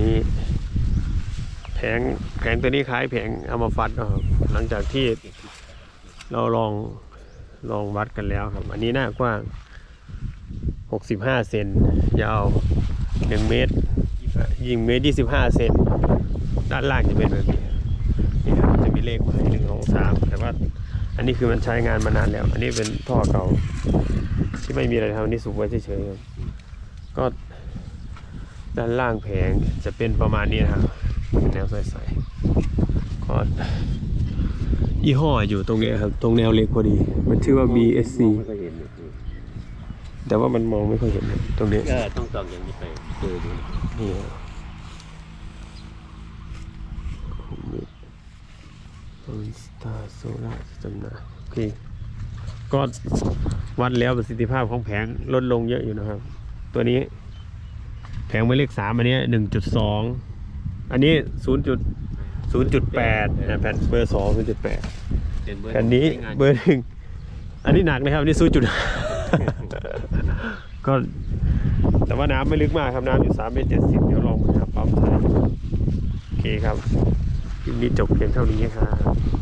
นี้แผงแผงตัวนี้คล้ายแผงเอามาฟัดนะครับหลังจากที่เราลองลองวัดกันแล้วครับ อันนี้หน้ากว้าง 65 เซนยาว 1 เมตรยิงเมตร 25 เซนด้านล่างจะเป็นแบบนี้นี่ครับจะมีเลขมาให้หนึ่งสองสามแต่ว่าอันนี้คือมันใช้งานมานานแล้ว อันนี้เป็นท่อเก่าที่ไม่มีอะไรทำอันนี้สูบไว้เฉยๆก็ ด้านล่างแผงจะเป็นประมาณนี้นะครับ แนวใสๆก็ยี่ห้ออยู่ตรงนี้ครับ ตรงแนวเล็กพอดี มันชื่อว่า BSC ไม่เคยเห็นเลยแต่ว่ามันมองไม่ค่อยเห็นนะตรงนี้เออต้องส่องอย่างนี้ไปเจอดูนี่ครับสตาร์โซล่าจำนะโอเคก็วัดแล้วประสิทธิภาพของแผงลดลงเยอะอยู่นะครับ ตัวนี้ แผงหมายเลขสามอันนี้หนึ่งจุดสองอันนี้ศูนย์จุดศูนย์จุดแปดแผ่นเบอร์สองศูนย์จุดแปดเป็นเบอร์แผ่นนี้ใช้งานเบอร์หนึ่งอันนี้หนักนะครับอันนี้ศูนย์จุดก็แต่ว่าน้ำไม่ลึกมากครับน้ำอยู่สามเมตรเจ็ดสิบเดี๋ยวลองหาปั๊มใส่โอเคครับคลิปนี้จบเพียงเท่านี้ครับสวัสดีครับ